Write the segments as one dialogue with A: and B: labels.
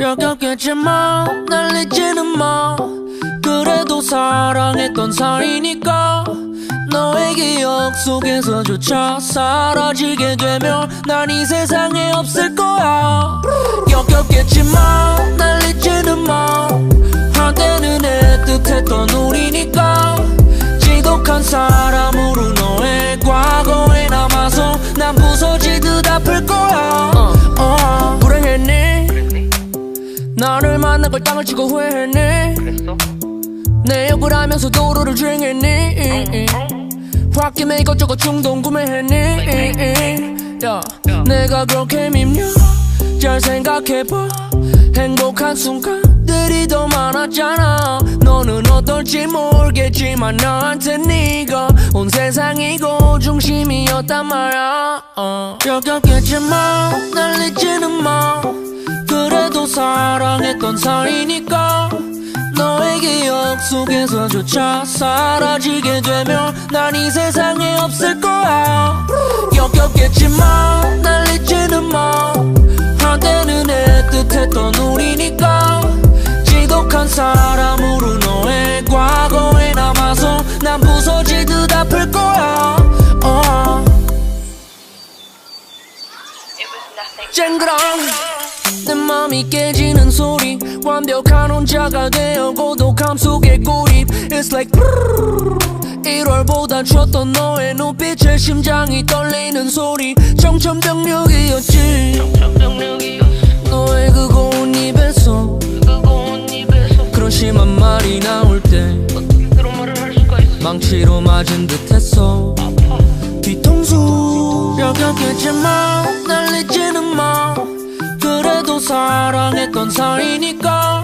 A: 역겹겠지만 날리지는 마. 그래도 사랑했던 사이니까 너의 기억 속에서조차 사라지게 되면 난 이 세상에 없을 거야 거야. 어, 불행했니? 나를 만난 걸 땅을 치고 후회했니?
B: 그랬어?
A: 내 욕을 하면서 도로를 주행했니? 홧김에 이것저것 충동 구매했니? 야, 내가 그렇게 밉냐? 잘 생각해봐. 행복한 순간 들이 더 많았잖아. 너는 어떨지 모르겠지만 나한테 네가 온 세상이고 중심이었단 말야. 어. 역겹겠지만 날리지는 마. 그래도 사랑했던 사이니까 너의 기억 속에서조차 사라지게 되면 난 이 세상에 없을 거야. 역겹겠지만 날리지는 마. 한때는 애틋했던 우리니까 쨍그랑 내 맘이 깨지는 소리 완벽한 혼자가 되어 고독함 속에 고립. It's like 1월보다 추웠던 너의 눈빛에 심장이 떨리는 소리. 정천병력이었지. 너의 그 고운 입에서 그런 심한 말이 나올 때 망치로 맞은 듯했어. 뒤통수 역겹겠지만 사랑했던 사이니까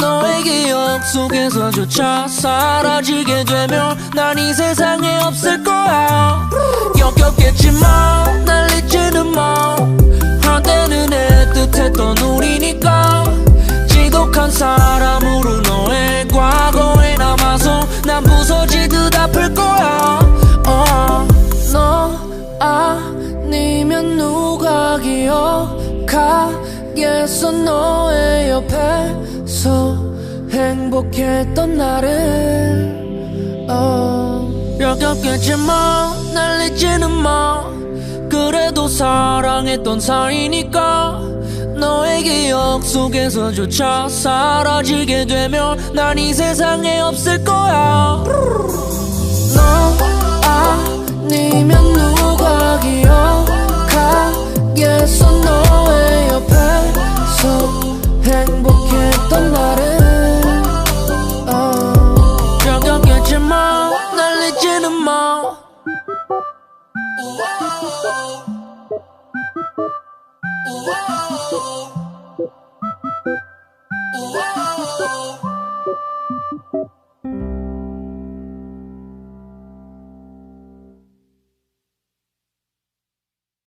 A: 너의 기억 속에서조차 사라지게 되면 난 이 세상에 없을 거야. 역겹겠지만 날리지는 마. 한때는 애틋했던 우리니까 지독한 사람으로 너의 과거에 남아서 난 부서지듯 아플 거야. 어. 너 아니면 누가 기억하 겠어 너의 옆에서 행복했던 나를 어. 역겹겠지만 날리지는 마 그래도 사랑했던 사이니까 너의 기억 속에서조차 사라지게 되면 난 이 세상에 없을 거야 animal, not
C: legitimate. Whoa.